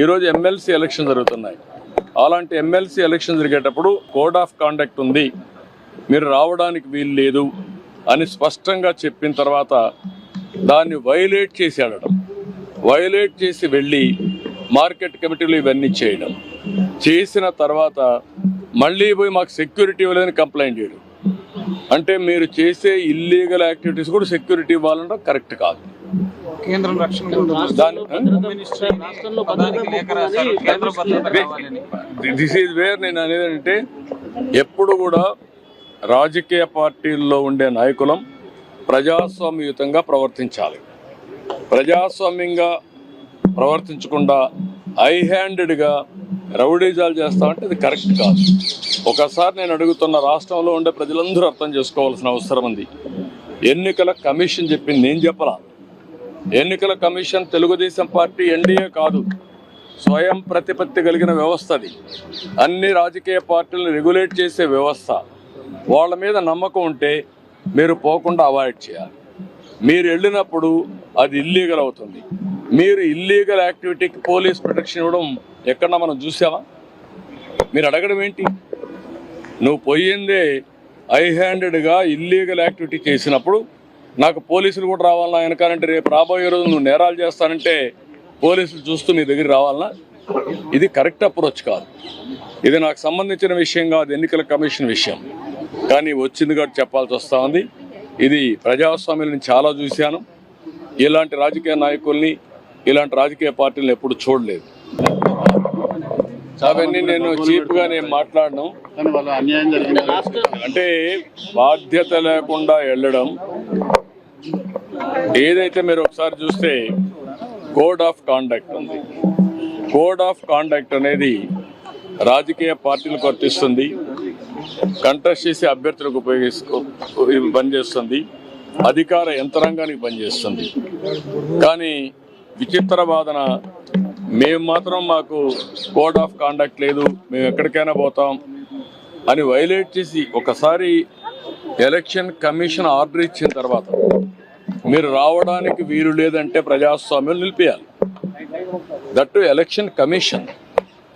ఈరోజు MLC election జరుగుతున్నాయి. అలాంటి ఎమ్మెల్సీ ఎలక్షన్ జరిగేటప్పుడు కోడ్ ఆఫ్ కాండక్ట్ ఉంది. మీరు రావడానికి వీలు లేదు అని స్పష్టంగా చెప్పిన తర్వాత దాన్ని వైలేట్ చేసి ఆడడం వైలేట్ చేసి వెళ్ళి మార్కెట్ కమిటీలు ఇవన్నీ చేయడం. చేసిన తర్వాత మళ్ళీ పోయి మాకు సెక్యూరిటీ ఇవ్వలేదని కంప్లైంట్ చేయడం. అంటే మీరు చేసే ఇల్లీగల్ యాక్టివిటీస్ కూడా సెక్యూరిటీ ఇవ్వాలంటే కరెక్ట్ కాదు. కేంద్రం రక్షణ దిస్ ఈజ్ వేర్ నేను అనేది అంటే ఎప్పుడు కూడా రాజకీయ పార్టీల్లో ఉండే నాయకులం ప్రజాస్వామ్యయుతంగా ప్రవర్తించాలి. ప్రజాస్వామ్యంగా ప్రవర్తించకుండా ఐ హ్యాండెడ్గా రౌడీజాలు చేస్తామంటే అది కరెక్ట్ కాదు. ఒకసారి నేను అడుగుతున్న రాష్ట్రంలో ఉండే ప్రజలందరూ అర్థం చేసుకోవాల్సిన అవసరం ఉంది. ఎన్నికల కమిషన్ చెప్పింది నేను చెప్పలా. ఎన్నికల కమిషన్ తెలుగుదేశం పార్టీ ఎన్డీఏ కాదు స్వయం ప్రతిపత్తి కలిగిన వ్యవస్థ అది. అన్ని రాజకీయ పార్టీలను రెగ్యులేట్ చేసే వ్యవస్థ. వాళ్ళ మీద నమ్మకం ఉంటే మీరు పోకుండా అవాయిడ్ చేయాలి. మీరు వెళ్ళినప్పుడు అది ఇల్లీగల్ అవుతుంది. మీరు ఇల్లీగల్ యాక్టివిటీకి పోలీస్ ప్రొటెక్షన్ ఇవ్వడం ఎక్కడన్నా మనం చూసామా? మీరు అడగడం ఏంటి? నువ్వు పోయిందే ఐ హ్యాండెడ్గా ఇల్లీగల్ యాక్టివిటీ చేసినప్పుడు నాకు పోలీసులు కూడా రావాలన్నా వెనకాలంటే రేపు రాబోయే రోజు నువ్వు నేరాలు చేస్తానంటే పోలీసులు చూస్తూ మీ దగ్గర రావాలన్నా ఇది కరెక్ట్ అప్రోచ్ కాదు. ఇది నాకు సంబంధించిన విషయం కాదు ఎన్నికల కమిషన్ విషయం. కానీ వచ్చింది కాబట్టి చెప్పాల్సి వస్తూ ఉంది. ఇది ప్రజాస్వామ్యాన్ని చాలా చూశాను. ఇలాంటి రాజకీయ నాయకుల్ని ఇలాంటి రాజకీయ పార్టీలను ఎప్పుడు చూడలేదు. అవన్నీ నేను చీప్గా నేను మాట్లాడను. అంటే బాధ్యత లేకుండా వెళ్ళడం ఏదైతే మీరు ఒకసారి చూస్తే కోడ్ ఆఫ్ కాండక్ట్ ఉంది. కోడ్ ఆఫ్ కాండక్ట్ అనేది రాజకీయ పార్టీలకు వర్తిస్తుంది. కంటెస్ట్ చేసే అభ్యర్థులకు ఉపయోగిస్తూ పనిచేస్తుంది. అధికార యంత్రాంగానికి పనిచేస్తుంది. కానీ విచిత్ర వాదన మేము మాత్రం మాకు కోడ్ ఆఫ్ కాండక్ట్ లేదు మేము ఎక్కడికైనా పోతాం అని వైలేట్ చేసి ఒకసారి ఎలక్షన్ కమిషన్ ఆర్డర్ ఇచ్చిన తర్వాత మీరు రావడానికి వీలు లేదంటే ప్రజాస్వామ్యం నిలిపేయాలి. That election commission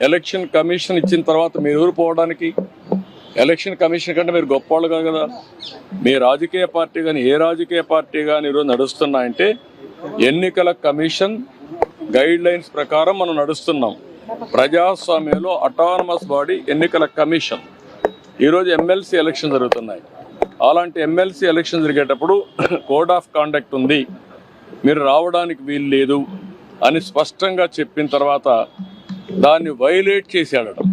election commission ఇచ్చిన తర్వాత మీరు ఊరిపోవడానికి పోవడానికి? ఎలక్షన్ కమిషన్ కంటే మీరు గొప్పవాళ్ళు కాదు కదా. మీ రాజకీయ పార్టీ కానీ ఏ రాజకీయ పార్టీ కానీ ఈరోజు నడుస్తున్నాయంటే ఎన్నికల కమిషన్ గైడ్ లైన్స్ ప్రకారం మనం నడుస్తున్నాం. ప్రజాస్వామ్యంలో అటానమస్ బాడీ ఎన్నికల కమిషన్. ఈరోజు ఎమ్మెల్సీ ఎలక్షన్ జరుగుతున్నాయి. అలాంటి ఎమ్మెల్సీ ఎలక్షన్ జరిగేటప్పుడు కోడ్ ఆఫ్ కాండక్ట్ ఉంది. మీరు రావడానికి వీలు లేదు అని స్పష్టంగా చెప్పిన తర్వాత దాన్ని వైలేట్ చేశాడట.